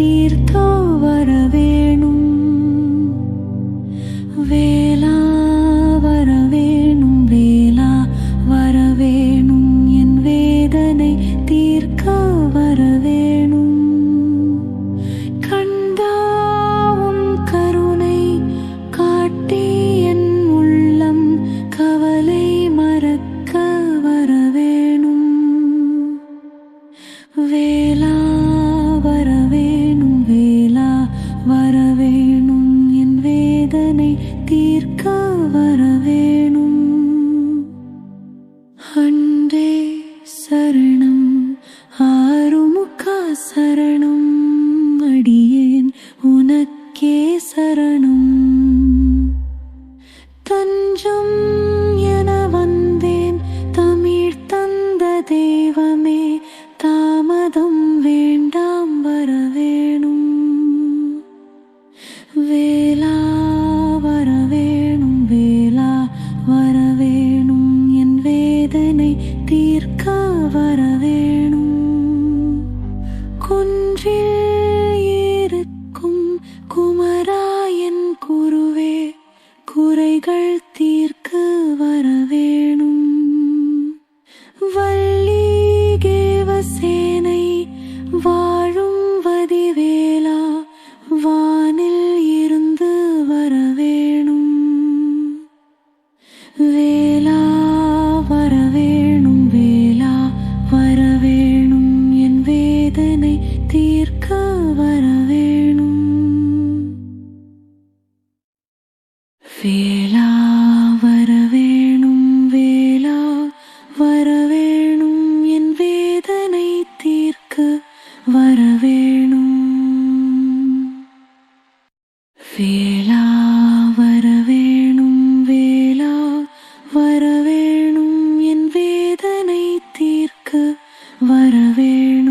தீர்த்தோ வரவேணும். வேளா வரவேணும் வேளா வரவேணும். என் வேதனை தீர்க்க வரவேணும். கண்டாவும் கருணை காட்டி என் உள்ளம் கவலை மறக்க வரவேணும். வே வரவேணும். என் வேதனை தீர்க்க வரவேணும். அன்றே சரணம் ஆறுமுக சரணம் அடியேன் உனக்கே சரணம். தஞ்சம் என வந்தேன் தமிழ் தந்ததே குறைகள் தீர்க்க வரவேணும். வள்ளி கேவசேனை வா வேளா வரவேணும் வேளா வரவேணும் என் வேதனை தீர்க்க வரவேணும். வேளா வரவேணும் வேளா வரவேணும் என் வேதனை தீர்க்க வரவேணும்.